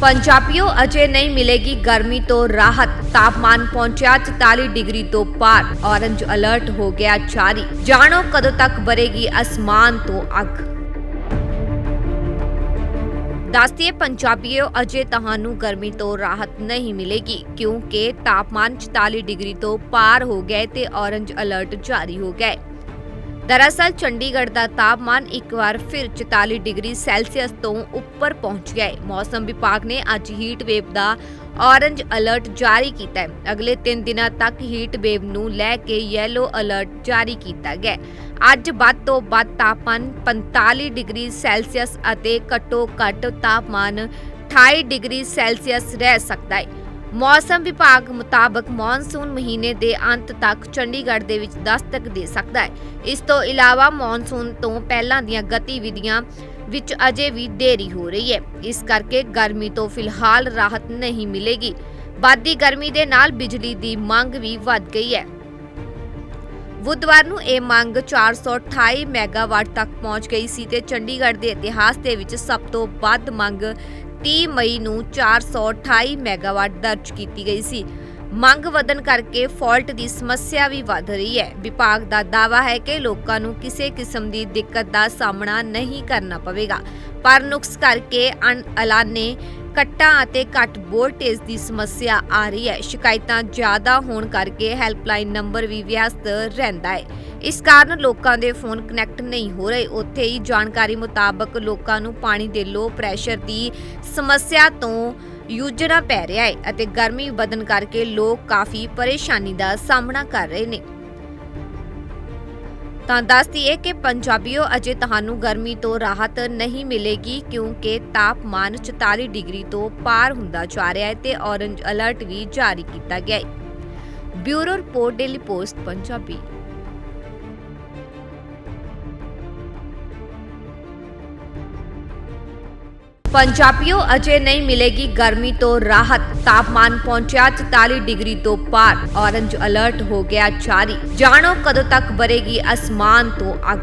ਪੰਜਾਬੀਓ, ਅਜੇ ਨਹੀਂ ਮਿਲੇਗੀ ਗਰਮੀ ਤੋਂ ਰਾਹਤ। ਤਾਪਮਾਨ ਪਹੁੰਚਿਆ 44 ਡਿਗਰੀ ਤੋਂ ਪਾਰ। ਔਰੰਜ ਅਲਰਟ ਹੋ ਗਿਆ ਜਾਰੀ। ਜਾਣੋ ਕਦੋਂ ਤੱਕ ਬਰੇਗੀ ਅਸਮਾਨ ਤੋਂ ਅੱਗ। ਦੱਸਦੀਏ, ਪੰਜਾਬੀਓ, ਅਜੇ ਤੁਹਾਨੂੰ ਗਰਮੀ ਤੋਂ ਰਾਹਤ ਨਹੀਂ ਮਿਲੇਗੀ, ਕਿਉਂਕਿ ਤਾਪਮਾਨ 44 ਡਿਗਰੀ ਤੋਂ ਪਾਰ ਹੋ ਗਏ ਤੇ ਔਰੰਜ ਅਲਰਟ ਜਾਰੀ ਹੋ ਗਏ। ਦਰਅਸਲ ਚੰਡੀਗੜ੍ਹ ਦਾ ਤਾਪਮਾਨ ਇੱਕ ਵਾਰ ਫਿਰ 44 ਡਿਗਰੀ ਸੈਲਸੀਅਸ ਤੋਂ ਉੱਪਰ ਪਹੁੰਚ ਗਿਆ ਹੈ। ਮੌਸਮ ਵਿਭਾਗ ਨੇ ਅੱਜ ਹੀਟ ਵੇਵ ਦਾ ਔਰੰਜ ਅਲਰਟ ਜਾਰੀ ਕੀਤਾ ਹੈ। ਅਗਲੇ 3 ਦਿਨਾਂ ਤੱਕ ਹੀਟ ਵੇਵ ਨੂੰ ਲੈ ਕੇ ਯੈਲੋ ਅਲਰਟ ਜਾਰੀ ਕੀਤਾ ਗਿਆ ਅੱਜ ਵੱਧ ਤੋਂ ਵੱਧ ਤਾਪਮਾਨ 45 ਡਿਗਰੀ ਸੈਲਸੀਅਸ ਅਤੇ ਘੱਟੋ ਘੱਟ ਤਾਪਮਾਨ 28 ਡਿਗਰੀ ਸੈਲਸੀਅਸ ਰਹਿ ਸਕਦਾ ਹੈ। ਮੌਸਮ ਵਿਭਾਗ ਮੁਤਾਬਕ ਮੌਨਸੂਨ ਮਹੀਨੇ ਦੇ ਅੰਤ ਤੱਕ ਚੰਡੀਗੜ੍ਹ ਦੇ ਵਿੱਚ ਦਸਤਕ ਦੇ ਸਕਦਾ ਹੈ। ਇਸ ਤੋਂ ਇਲਾਵਾ ਮੌਨਸੂਨ ਤੋਂ ਪਹਿਲਾਂ ਦੀਆਂ ਗਤੀਵਿਧੀਆਂ ਵਿੱਚ ਅਜੇ ਵੀ ਦੇਰੀ ਹੋ ਰਹੀ ਹੈ। ਇਸ ਕਰਕੇ ਗਰਮੀ ਤੋਂ ਫਿਲਹਾਲ ਰਾਹਤ ਨਹੀਂ ਮਿਲੇਗੀ। ਵੱਧਦੀ ਗਰਮੀ ਦੇ ਨਾਲ ਬਿਜਲੀ ਦੀ ਮੰਗ ਵੀ ਵੱਧ ਗਈ ਹੈ। ਬੁੱਧਵਾਰ ਨੂੰ ਇਹ ਮੰਗ 428 ਮੈਗਾਵਾਟ ਤੱਕ ਪਹੁੰਚ ਗਈ ਸੀ ਤੇ ਚੰਡੀਗੜ੍ਹ ਦੇ ਇਤਿਹਾਸ ਦੇ ਵਿੱਚ ਸਭ ਤੋਂ ਵੱਧ ਮੰਗ 30 ਮਈ ਨੂੰ 428 ਮੈਗਾਵਾਟ ਦਰਜ ਕੀਤੀ ਗਈ ਸੀ। ਮੰਗ ਵਧਣ ਕਰਕੇ ਫਾਲਟ ਦੀ ਸਮੱਸਿਆ ਵੀ ਵਧ ਰਹੀ ਹੈ। ਵਿਭਾਗ ਦਾ ਦਾਅਵਾ ਹੈ ਕਿ ਲੋਕਾਂ ਨੂੰ ਕਿਸੇ ਕਿਸਮ ਦੀ ਦਿੱਕਤ ਦਾ ਸਾਹਮਣਾ ਨਹੀਂ ਕਰਨਾ ਪਵੇਗਾ। ਪਰ ਨੁਕਸ ਕਰਕੇ ਅਣਅਲਾਨੇ ਕੱਟਾਂ ਅਤੇ ਘੱਟ ਵੋਲਟੇਜ ਦੀ ਸਮੱਸਿਆ ਆ ਰਹੀ ਹੈ। ਸ਼ਿਕਾਇਤਾਂ ਜ਼ਿਆਦਾ ਹੋਣ ਕਰਕੇ ਹੈਲਪਲਾਈਨ ਨੰਬਰ ਵੀ ਵਿਅਸਤ ਰਹਿੰਦਾ ਹੈ। ਇਸ ਕਾਰਨ ਲੋਕਾਂ ਦੇ ਫੋਨ ਕਨੈਕਟ ਨਹੀਂ ਹੋ ਰਹੇ। ਉੱਥੇ ਹੀ ਜਾਣਕਾਰੀ ਮੁਤਾਬਕ ਲੋਕਾਂ ਨੂੰ ਪਾਣੀ ਦੇ ਲੋ ਪ੍ਰੈਸ਼ਰ ਦੀ ਸਮੱਸਿਆ ਤੋਂ ਯੂਜਣਾ ਪੈ ਰਿਹਾ ਹੈ ਅਤੇ ਗਰਮੀ ਵਧਣ ਕਰਕੇ ਲੋਕ ਕਾਫੀ ਪਰੇਸ਼ਾਨੀ ਦਾ ਸਾਹਮਣਾ ਕਰ ਰਹੇ ਨੇ। ਤਾਂ ਦੱਸਦੀ ਹੈ ਕਿ ਪੰਜਾਬੀਓ ਅਜੇ ਤੁਹਾਨੂੰ ਗਰਮੀ ਤੋਂ ਰਾਹਤ ਨਹੀਂ ਮਿਲੇਗੀ ਕਿਉਂਕਿ ਤਾਪਮਾਨ 44 ਡਿਗਰੀ ਤੋਂ ਪਾਰ ਹੁੰਦਾ ਜਾ ਰਿਹਾ ਹੈ ਤੇ ਔਰੰਜ ਅਲਰਟ ਵੀ ਜਾਰੀ ਕੀਤਾ ਗਿਆ ਹੈ bureau report, Daily Post, Punjabi. ਪੰਜਾਬੀਓ, ਅਜੇ ਨਹੀਂ ਮਿਲੇਗੀ ਗਰਮੀ ਤੋਂ ਰਾਹਤ। ਤਾਪਮਾਨ ਪਹੁੰਚਿਆ 44 ਡਿਗਰੀ ਤੋਂ ਪਾਰ। ਔਰੰਜ ਅਲਰਟ ਹੋ ਗਿਆ ਜਾਰੀ। ਜਾਣੋ ਕਦੋਂ ਤੱਕ ਬਰੇਗੀ ਅਸਮਾਨ ਤੋਂ ਅੱਗ।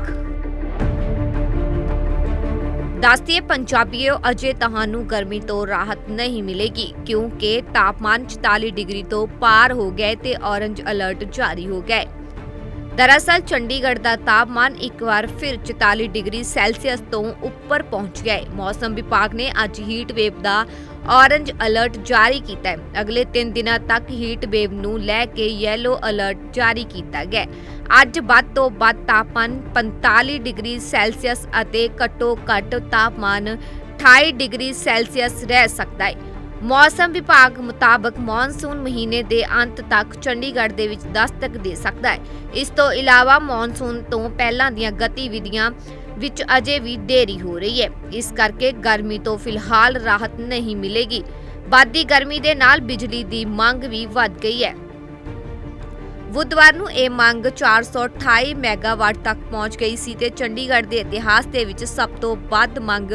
ਦੱਸਦੀਏ ਪੰਜਾਬੀਓ, ਅਜੇ ਤੁਹਾਨੂੰ ਗਰਮੀ ਤੋਂ ਰਾਹਤ ਨਹੀਂ ਮਿਲੇਗੀ, ਕਿਉਂਕਿ ਤਾਪਮਾਨ 44 ਡਿਗਰੀ ਤੋਂ ਪਾਰ ਹੋ ਗਏ ਤੇ ਔਰੰਜ ਅਲਰਟ ਜਾਰੀ ਹੋ ਗਏ। ਦਰਅਸਲ ਚੰਡੀਗੜ੍ਹ ਦਾ ਤਾਪਮਾਨ ਇੱਕ ਵਾਰ ਫਿਰ 44 ਡਿਗਰੀ ਸੈਲਸੀਅਸ ਤੋਂ ਉੱਪਰ ਪਹੁੰਚ ਗਿਆ ਹੈ। ਮੌਸਮ ਵਿਭਾਗ ਨੇ ਅੱਜ ਹੀਟ ਵੇਵ ਦਾ ਔਰੰਜ ਅਲਰਟ ਜਾਰੀ ਕੀਤਾ ਹੈ। ਅਗਲੇ 3 ਦਿਨਾਂ ਤੱਕ ਹੀਟ ਵੇਵ ਨੂੰ ਲੈ ਕੇ ਯੈਲੋ ਅਲਰਟ ਜਾਰੀ ਕੀਤਾ ਗਿਆ ਅੱਜ ਵੱਧ ਤੋਂ ਵੱਧ ਤਾਪਮਾਨ 45 ਡਿਗਰੀ ਸੈਲਸੀਅਸ ਅਤੇ ਘੱਟੋ ਘੱਟ ਤਾਪਮਾਨ 28 ਡਿਗਰੀ ਸੈਲਸੀਅਸ ਰਹਿ ਸਕਦਾ ਹੈ। ਮੌਸਮ ਵਿਭਾਗ ਮੁਤਾਬਕ ਮੌਨਸੂਨ ਮਹੀਨੇ ਦੇ ਅੰਤ ਤੱਕ ਚੰਡੀਗੜ੍ਹ ਦੇ ਵਿੱਚ ਦਸਤਕ ਦੇ ਸਕਦਾ ਹੈ। ਇਸ ਤੋਂ ਇਲਾਵਾ ਮੌਨਸੂਨ ਤੋਂ ਪਹਿਲਾਂ ਦੀਆਂ ਗਤੀਵਿਧੀਆਂ ਵਿੱਚ ਅਜੇ ਵੀ ਦੇਰੀ ਹੋ ਰਹੀ ਹੈ। ਇਸ ਕਰਕੇ ਗਰਮੀ ਤੋਂ ਫਿਲਹਾਲ ਰਾਹਤ ਨਹੀਂ ਮਿਲੇਗੀ। ਵੱਧਦੀ ਗਰਮੀ ਦੇ ਨਾਲ ਬਿਜਲੀ ਦੀ ਮੰਗ ਵੀ ਵੱਧ ਗਈ ਹੈ। ਬੁੱਧਵਾਰ ਨੂੰ ਇਹ ਮੰਗ 428 ਮੈਗਾਵਾਟ ਤੱਕ ਪਹੁੰਚ ਗਈ ਸੀ ਤੇ ਚੰਡੀਗੜ੍ਹ ਦੇ ਇਤਿਹਾਸ ਦੇ ਵਿੱਚ ਸਭ ਤੋਂ ਵੱਧ ਮੰਗ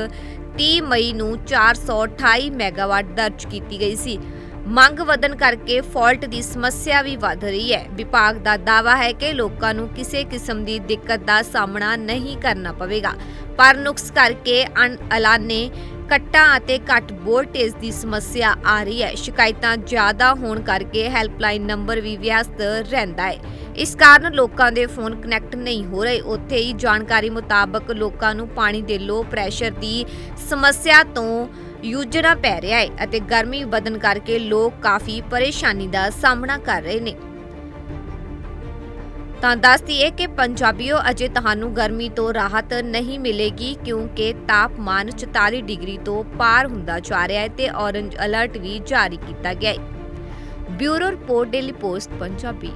30 ਮਈ ਨੂੰ 428 ਮੈਗਾਵਾਟ ਦਰਜ ਕੀਤੀ ਗਈ ਸੀ। ਮੰਗ ਵਧਣ ਕਰਕੇ ਫਾਲਟ ਦੀ ਸਮੱਸਿਆ ਵੀ ਵੱਧ ਰਹੀ ਹੈ। ਵਿਭਾਗ ਦਾ ਦਾਅਵਾ ਹੈ ਕਿ ਲੋਕਾਂ ਨੂੰ ਕਿਸੇ ਕਿਸਮ ਦੀ ਦਿੱਕਤ ਦਾ ਸਾਹਮਣਾ ਨਹੀਂ ਕਰਨਾ ਪਵੇਗਾ। ਪਰ ਨੁਕਸ ਕਰਕੇ ਅਣ ਐਲਾਨੇ ਕੱਟਾਂ ਅਤੇ ਘੱਟ ਵੋਲਟੇਜ ਦੀ ਸਮੱਸਿਆ ਆ ਰਹੀ ਹੈ। ਸ਼ਿਕਾਇਤਾਂ ਜ਼ਿਆਦਾ ਹੋਣ ਕਰਕੇ ਹੈਲਪਲਾਈਨ ਨੰਬਰ ਵੀ ਵਿਅਸਤ ਰਹਿੰਦਾ ਹੈ। ਇਸ ਕਾਰਨ ਲੋਕਾਂ ਦੇ ਫੋਨ ਕਨੈਕਟ ਨਹੀਂ ਹੋ ਰਹੇ। ਉੱਥੇ ਹੀ ਜਾਣਕਾਰੀ ਮੁਤਾਬਕ ਲੋਕਾਂ ਨੂੰ ਪਾਣੀ ਦੇ ਲੋ ਪ੍ਰੈਸ਼ਰ ਦੀ ਸਮੱਸਿਆ ਤੋਂ ਯੂਜਣਾ ਪੈ ਰਿਹਾ ਹੈ ਅਤੇ ਗਰਮੀ ਵਧਣ ਕਰਕੇ ਲੋਕ ਕਾਫੀ ਪਰੇਸ਼ਾਨੀ ਦਾ ਸਾਹਮਣਾ ਕਰ ਰਹੇ ਨੇ। ਤਾਂ ਦੱਸਦੀ ਹੈ ਕਿ ਪੰਜਾਬੀਓ, ਅਜੇ ਤੁਹਾਨੂੰ ਗਰਮੀ ਤੋਂ ਰਾਹਤ ਨਹੀਂ ਮਿਲੇਗੀ, ਕਿਉਂਕਿ ਤਾਪਮਾਨ 44 ਡਿਗਰੀ ਤੋਂ ਪਾਰ ਹੁੰਦਾ ਜਾ ਰਿਹਾ ਹੈ ਤੇ ਔਰੰਜ ਅਲਰਟ ਵੀ ਜਾਰੀ ਕੀਤਾ ਗਿਆ ਹੈ। Bureau report, Daily Post, Punjabi.